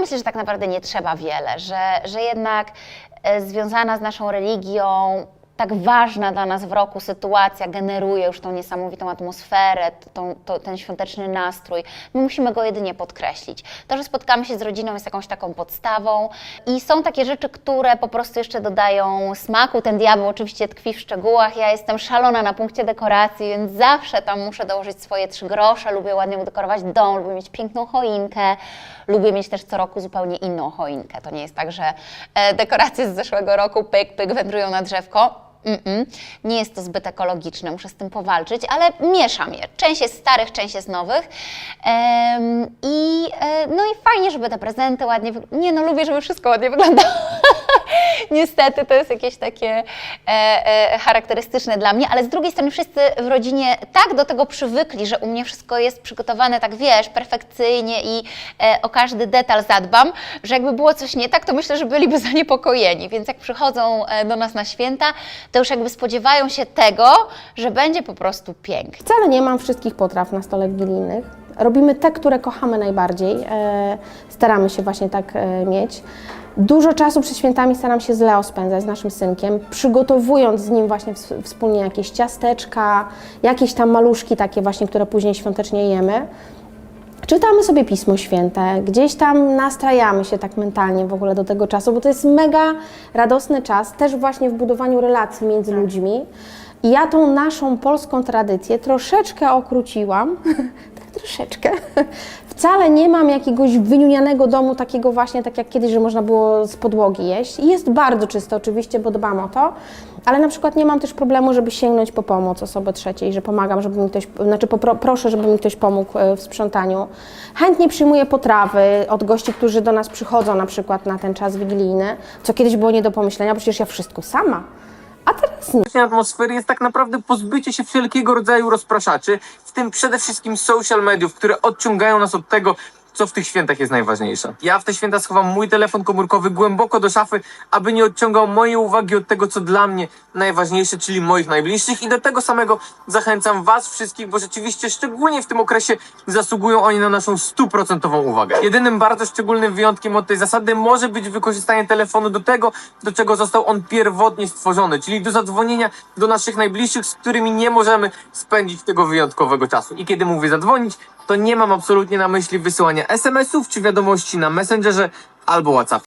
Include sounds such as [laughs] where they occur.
Myślę, że tak naprawdę nie trzeba wiele, że, że jednak e, związana z naszą religią, tak ważna dla nas w roku sytuacja generuje już tą niesamowitą atmosferę, tą, to, ten świąteczny nastrój. My musimy go jedynie podkreślić. To, że spotkamy się z rodziną jest jakąś taką podstawą i są takie rzeczy, które po prostu jeszcze dodają smaku. Ten diabeł oczywiście tkwi w szczegółach. Ja jestem szalona na punkcie dekoracji, więc zawsze tam muszę dołożyć swoje trzy grosze. Lubię ładnie udekorować dom, lubię mieć piękną choinkę. Lubię mieć też co roku zupełnie inną choinkę. To nie jest tak, że e, dekoracje z zeszłego roku pyk, pyk wędrują na drzewko. Mm-mm. Nie jest to zbyt ekologiczne, muszę z tym powalczyć, ale mieszam je. Część jest starych, część jest nowych. Em, I e, no i fajnie, żeby te prezenty ładnie wyglądały. Nie no, lubię, żeby wszystko ładnie wyglądało. Niestety to jest jakieś takie e, e, charakterystyczne dla mnie, ale z drugiej strony wszyscy w rodzinie tak do tego przywykli, że u mnie wszystko jest przygotowane tak, wiesz, perfekcyjnie i e, o każdy detal zadbam, że jakby było coś nie tak, to myślę, że byliby [laughs] zaniepokojeni. Więc jak przychodzą e, do nas na święta, to już jakby spodziewają się tego, że będzie po prostu pięknie. Wcale nie mam wszystkich potraw na stole wigilijnych. Robimy te, które kochamy najbardziej. E, staramy się właśnie tak e, mieć. Dużo czasu przed świętami staram się z Leo spędzać, z naszym synkiem, przygotowując z nim właśnie ws- wspólnie jakieś ciasteczka, jakieś tam maluszki takie właśnie, które później świątecznie jemy. Czytamy sobie Pismo Święte, gdzieś tam nastrajamy się tak mentalnie w ogóle do tego czasu, bo to jest mega radosny czas, też właśnie w budowaniu relacji między ludźmi. I ja tą naszą polską tradycję troszeczkę okróciłam, tak [laughs] troszeczkę. Wcale nie mam jakiegoś wyniunianego domu, takiego właśnie, tak jak kiedyś, że można było z podłogi jeść. Jest bardzo czysto oczywiście, bo dbam o to, ale na przykład nie mam też problemu, żeby sięgnąć po pomoc osoby trzeciej, że pomagam, żeby mi ktoś, znaczy popro, proszę, żeby mi ktoś pomógł e, w sprzątaniu. Chętnie przyjmuję potrawy od gości, którzy do nas przychodzą na przykład na ten czas wigilijny, co kiedyś było nie do pomyślenia, bo przecież ja wszystko sama. Teraz nie. Atmosfery jest tak naprawdę pozbycie się wszelkiego rodzaju rozpraszaczy, w tym przede wszystkim social mediów, które odciągają nas od tego, co w tych świętach jest najważniejsze. Ja w te święta schowam mój telefon komórkowy głęboko do szafy, aby nie odciągał mojej uwagi od tego, co dla mnie najważniejsze, czyli moich najbliższych i do tego samego zachęcam was wszystkich, bo rzeczywiście szczególnie w tym okresie zasługują oni na naszą stuprocentową uwagę. Jedynym bardzo szczególnym wyjątkiem od tej zasady może być wykorzystanie telefonu do tego, do czego został on pierwotnie stworzony, czyli do zadzwonienia do naszych najbliższych, z którymi nie możemy spędzić tego wyjątkowego czasu. I kiedy mówię zadzwonić, to nie mam absolutnie na myśli wysyłania SMS-ów czy wiadomości na Messengerze albo WhatsApp.